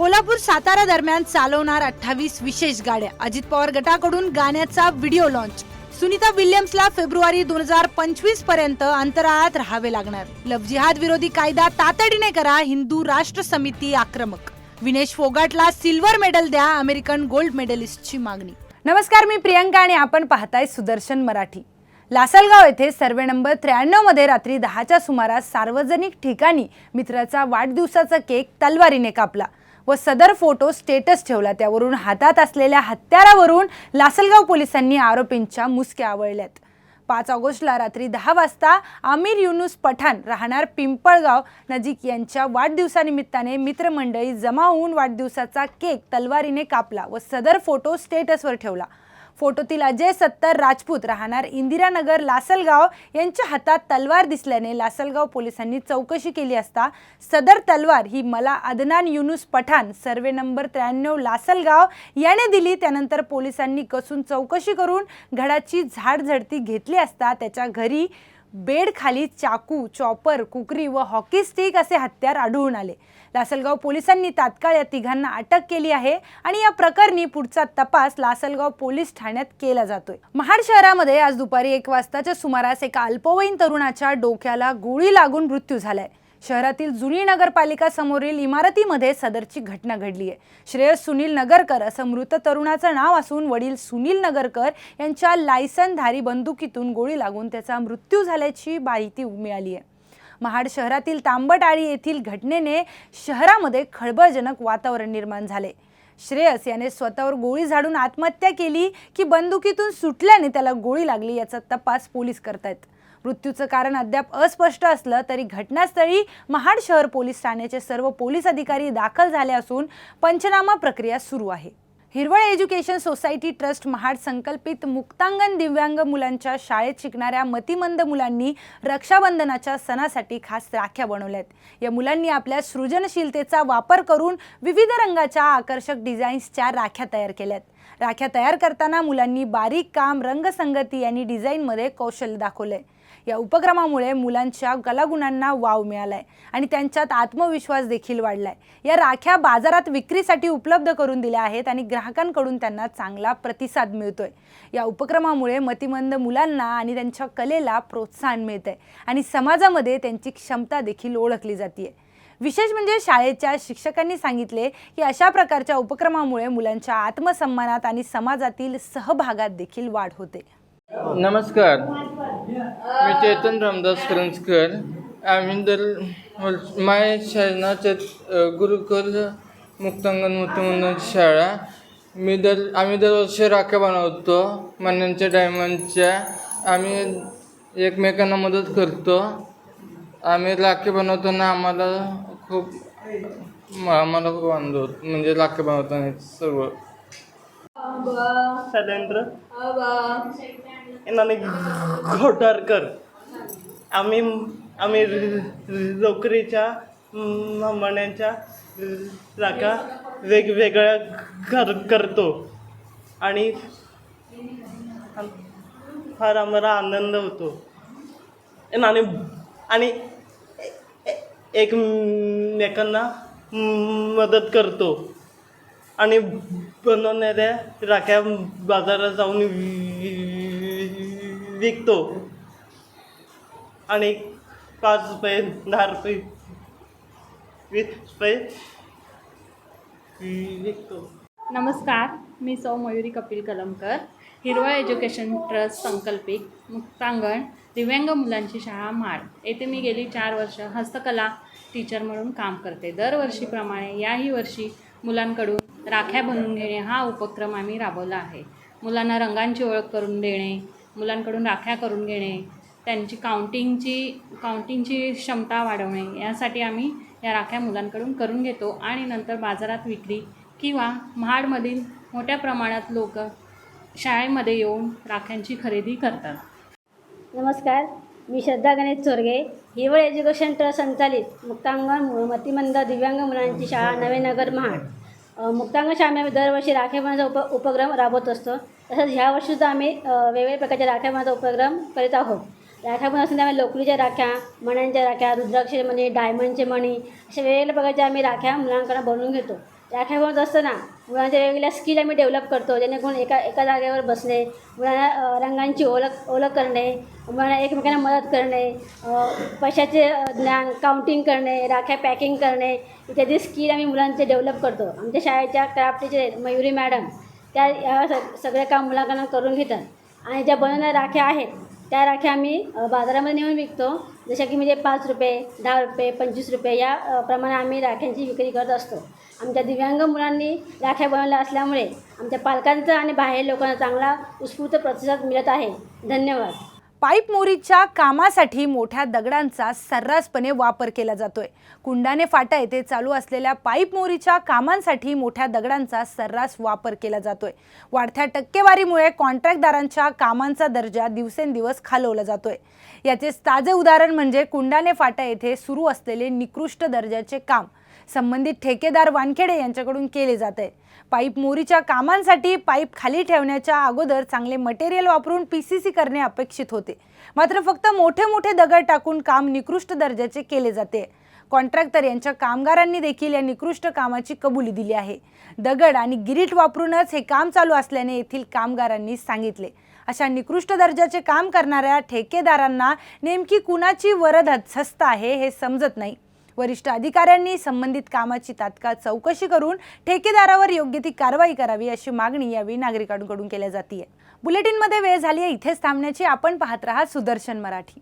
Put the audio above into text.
कोल्हापूर सातारा दरम्यान चालवणार अठ्ठावीस विशेष गाड्या. अजित पवार गटाकडून गाण्याचा व्हिडिओ लॉन्च सुनीता विल्यम्सला फेब्रुवारी दोन हजार पंचवीसपर्यंत अंतराळात राहावे लागणार. लव जिहाद विरोधी कायदा तातडीने करा हिंदू राष्ट्र समिती आक्रमक. विनेश फोगाटला सिल्वर मेडल द्या अमेरिकन गोल्ड मेडलिस्टची मागणी. नमस्कार मी प्रियंका आणि आपण पाहताय सुदर्शन मराठी. लासलगाव येथे सर्वे नंबर त्र्याण्णवमध्ये रात्री दहाच्या सुमारास सार्वजनिक ठिकाणी मित्राचा वाढदिवसाचा केक तलवारीने कापला. व सदर फोटो स्टेटस ठेवला. त्यावरून हातात असलेल्या हत्यारावरून लासलगाव पोलिसांनी आरोपींच्या मुसक्या आवळल्यात. पाच ऑगस्टला रात्री दहा वाजता आमिर युनुस पठाण राहणार पिंपळगाव नजीक यांच्या वाढदिवसानिमित्ताने मित्रमंडळी जमा होऊन वाढदिवसाचा केक तलवारीने कापला व सदर फोटो स्टेटसवर ठेवला. फोटोतील अजय सत्तर राजपूत राहणार इंदिरानगर लासलगाव. यांच्या हातात तलवार दिसल्याने लासलगाव पोलिसांनी चौकशी केली असता सदर तलवार ही मला अदनान युनुस पठाण सर्वे नंबर त्र्याण्णव लासलगाव याने दिली. त्यानंतर पोलिसांनी कसून चौकशी करून घडाची झाडझडती घेतली असता त्याच्या घरी बेडखाली चाकू चॉपर कुकरी व हॉकी स्टिक असे हत्यार आढळून आले. लासलगाव पोलिसांनी तात्काळ या तिघांना अटक केली आहे आणि या प्रकरणी पुढचा तपास लासलगाव पोलीस ठाण्यात केला जातोय. महाड शहरामध्ये आज दुपारी एक वाजताच्या सुमारास एका अल्पवयीन तरुणाच्या डोक्याला गोळी लागून मृत्यू झालाय. शहरातील जुनी नगरपालिका समोरील इमारतीमध्ये सदरची घटना घडली आहे. श्रेयस सुनील नगरकर असं मृत तरुणाचं नाव असून वडील सुनील नगरकर यांच्या लायसनधारी बंदुकीतून गोळी लागून त्याचा मृत्यू झाल्याची माहिती मिळाली आहे. महाड शहरातील तांबटाळी येथील घटनेने शहरामध्ये खळबळजनक वातावरण निर्माण झाले. श्रेयस याने स्वतःवर गोळी झाडून आत्महत्या केली की बंदुकीतून सुटल्याने त्याला गोळी लागली याचा तपास पोलीस करतायत. मृत्यूचं कारण अद्याप अस्पष्ट असलं तरी घटनास्थळी महाड शहर पोलीस ठाण्याचे सर्व पोलीस अधिकारी दाखल झाले असून पंचनामा प्रक्रिया सुरू आहे. हिरवळ एज्युकेशन सोसायटी ट्रस्ट महाड संकल्पित मुक्तांगण दिव्यांग मुलांच्या शाळेत शिकणाऱ्या मतिमंद मुलांनी रक्षाबंधनाच्या सणासाठी खास राख्या बनवल्यात. या मुलांनी आपल्या सृजनशीलतेचा वापर करून विविध रंगाच्या आकर्षक डिझाईन्सच्या राख्या तयार केल्यात. राख्या तयार करताना मुलांनी बारीक काम रंगसंगती आणि डिझाईनमध्ये कौशल्य दाखवलंय. या उपक्रमामुळे मुलांच्या कलागुणांना वाव मिळालाय आणि त्यांच्यात आत्मविश्वास देखील वाढलाय. या राख्या बाजारात विक्रीसाठी उपलब्ध करून दिल्या आहेत आणि ग्राहकांकडून त्यांना चांगला प्रतिसाद मिळतोय. या उपक्रमामुळे मतिमंद मुलांना आणि त्यांच्या कलेला प्रोत्साहन मिळतंय आणि समाजामध्ये त्यांची क्षमता देखील ओळखली जाते विशेष म्हणजे शाळेच्या शिक्षकांनी सांगितले की अशा प्रकारच्या उपक्रमामुळे मुलांच्या आत्मसन्मानात आणि समाजातील सहभागात देखील वाढ होते. नमस्कार. मी चेतन रामदास करंजकर. आम्ही दर वर्ष- माय शरणाचे गुरुकुल मुक्तांगण मुक्तमंदन शाळा. मी दर आम्ही दरवर्षी राख्या बनवतो मन्यांच्या डायमंडच्या. आम्ही एकमेकांना मदत करतो. आम्ही राखी बनवताना आम्हाला खूप आम्हाला खूप आनंद होतो. म्हणजे राखी बनवताना सर्व. सलेंद्र आणि घोटारकर आम्ही आम्ही नोकरीच्या मण्यांच्या जागा वेगवेगळ्या कर करतो. आणि फार आम्हाला आनंद होतो. आणि आणि एकमेकांना मदत करतो. आणि बनवणाऱ्या राख्या बाजारात जाऊन वि- विकतो. आणि पाच रुपये दहा रुपये वीस रुपये विकतो. नमस्कार मी सौ मयुरी कपिल कलमकर हिरवळ एज्युकेशन ट्रस्ट संकल्पित मुक्तांगण दिव्यांग मुलांची शाळा माळ. येथे मी गेली चार वर्ष हस्तकला टीचर म्हणून काम करते. दरवर्षीप्रमाणे याही वर्षी मुलांकडून राख्या बनवून घेणे हा उपक्रम आम्ही राबवला आहे. मुलांना रंगांची ओळख करून देणे मुलांकडून राख्या करून घेणे त्यांची काउंटिंगची काउंटिंगची क्षमता वाढवणे यासाठी आम्ही या राख्या मुलांकडून करून घेतो आणि नंतर बाजारात विक्री किंवा महाडमधील मोठ्या प्रमाणात लोक शाळेमध्ये येऊन राख्यांची खरेदी करतात. नमस्कार मी श्रद्धा गणेश चोरगे. हिवळ एज्युकेशन ट्रस्ट संचालित मुक्तांगण मतिमंद दिव्यांग मुलांची शाळा नवेनगर महाड. मुक्तांगश आम्ही दरवर्षी राख्या उप उपक्रम राबवत असतो. तसंच ह्या वर्षीसुद्धा आम्ही वेगवेगळ्या प्रकारच्या राख्या उपक्रम करीत आहोत. राख्या बनवण्यासाठी आम्ही लोकरीच्या राख्या मण्यांच्या राख्या रुद्राक्ष मणी डायमंडचे मणी अशा वेगवेगळ्या प्रकारच्या आम्ही राख्या मुलांकडून बनवून घेतो. राख्या असतं असताना मुलांच्या वेगवेगळ्या स्किल आम्ही डेव्हलप करतो जेणेकरून एका एका जागेवर बसणे मुलांना रंगांची ओळख ओळख करणे मुलांना एकमेकांना मदत करणे पैशाचे ज्ञान काउंटिंग करणे राख्या पॅकिंग करणे इत्यादी स्किल आम्ही मुलांचे डेव्हलप करतो. आमच्या शाळेच्या क्राफ्ट टीचर मयुरी मॅडम त्या या सग सगळे काम मुलांकडून करून घेतात. आणि ज्या बनवणाऱ्या राख्या आहेत त्या राख्या आम्ही बाजारामध्ये नेऊन विकतो. जशा की म्हणजे पाच रुपये दहा रुपये पंचवीस रुपये या प्रमाणे आम्ही राख्यांची विक्री करत असतो. आमच्या दिव्यांग मुलांनी राख्या बनवल्या असल्यामुळे आमच्या पालकांचा आणि बाहेर लोकांना चांगला उत्स्फूर्त प्रतिसाद मिळत आहे. धन्यवाद. पाईप मोरीच्या कामासाठी मोठ्या दगडांचा सर्रासपणे वापर केला जातोय. कुंडाने फाटा येथे चालू असलेल्या पाईप मोरीच्या कामांसाठी मोठ्या दगडांचा सर्रास वापर केला जातोय. वाढत्या टक्केवारीमुळे कॉन्ट्रॅक्टदारांच्या कामांचा दर्जा दिवसेंदिवस खालवला जातोय. याचे ताजे उदाहरण म्हणजे कुंडाने फाटा येथे सुरू असलेले निकृष्ट दर्जाचे काम संबंधित ठेकेदार वानखेडे यांच्याकडून केले जात आहे. पाईप मोरीच्या कामांसाठी पाईप खाली ठेवण्याच्या अगोदर चांगले मटेरियल वापरून पी सी सी करणे अपेक्षित होते. मात्र फक्त मोठे मोठे दगड टाकून काम निकृष्ट दर्जाचे केले जाते. कॉन्ट्रॅक्टर यांच्या कामगारांनी देखील या निकृष्ट कामाची कबुली दिली आहे. दगड आणि गिरीट वापरूनच हे काम चालू असल्याने येथील कामगारांनी सांगितले. अशा निकृष्ट दर्जाचे काम करणाऱ्या ठेकेदारांना नेमकी कुणाची वरद हस्त आहे हे समजत नाही. वरिष्ठ अधिकाऱ्यांनी संबंधित कामाची तात्काळ चौकशी करून ठेकेदारावर योग्य ती कारवाई करावी अशी मागणी यावेळी नागरिकांकडून केल्या जाते बुलेटिनमध्ये वेळ झाली आहे इथेच थांबण्याची आपण पाहत राहा सुदर्शन मराठी.